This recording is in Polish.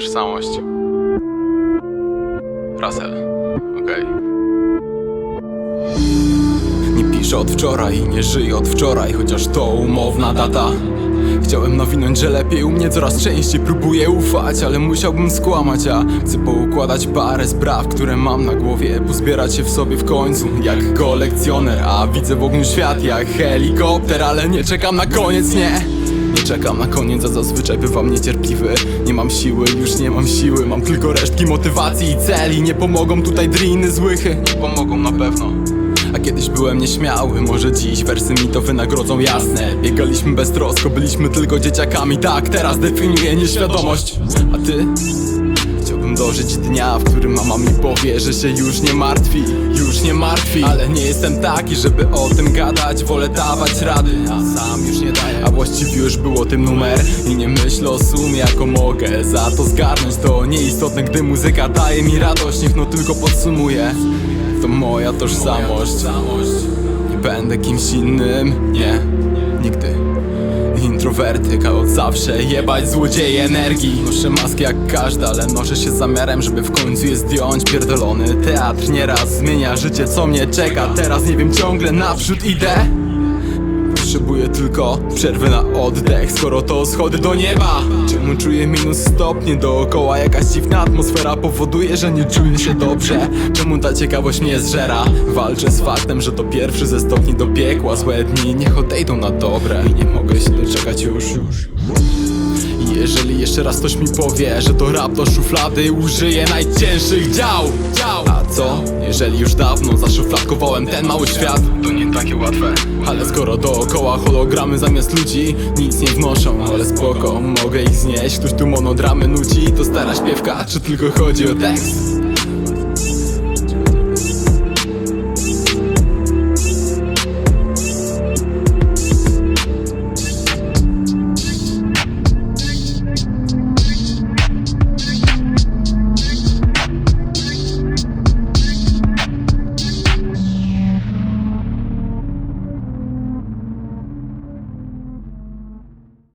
tożsamość. Russell. Okej. Nie piszę od wczoraj, nie żyję od wczoraj, chociaż to umowna data. Chciałem nawinąć, że lepiej u mnie coraz częściej próbuję ufać, ale musiałbym skłamać, a chcę poukładać parę spraw, które mam na głowie, pozbierać się w sobie w końcu, jak kolekcjoner, a widzę w ogniu świat jak helikopter, ale nie czekam na koniec, nie. Nie czekam na koniec, a zazwyczaj bywam niecierpliwy. Nie mam siły, już nie mam siły Mam tylko resztki motywacji i celi. Nie pomogą tutaj driny złychy Nie pomogą na pewno. A kiedyś byłem nieśmiały, może dziś wersy mi to wynagrodzą jasne. Biegaliśmy bez trosko, byliśmy tylko dzieciakami Tak, teraz definiuje nieświadomość. A ty? Chciałbym dożyć dnia, w którym mama mi powie, że się już nie martwi Już nie martwi. Ale nie jestem taki, żeby o tym gadać Wolę dawać rady, a sam już nie daję. A właściwie już było tym numer. I nie myślę o sumie, jaką mogę Za to zgarnąć. To nieistotne, gdy muzyka daje mi radość. Niech no tylko podsumuję. To moja tożsamość. Nie będę kimś innym, nie, nigdy Introwertyk, a od zawsze jebać złodzieje energii. Noszę maskę jak każda, ale noszę się z zamiarem, żeby w końcu je zdjąć. Pierdolony teatr nieraz zmienia życie, co mnie czeka. Teraz nie wiem, ciągle naprzód idę Potrzebuję tylko przerwy na oddech. Skoro to schody do nieba. Czemu czuję minus stopnie? Dookoła Jakaś dziwna atmosfera powoduje, że nie czuję się dobrze. Czemu ta ciekawość mnie zżera? Walczę z faktem, że to pierwszy ze stopni do piekła. Złe dni niech odejdą na dobre. I nie mogę się doczekać już. i Jeżeli jeszcze raz ktoś mi powie, że to rap do szuflady Użyję najcięższych dział, dział. A co, jeżeli już dawno zaszufladkowałem ten mały świat To nie takie łatwe. Ale skoro dookoła hologramy zamiast ludzi Nic nie wnoszą, ale spoko, mogę ich znieść. Ktoś tu monodramy nuci, to stara śpiewka Czy tylko chodzi o tekst?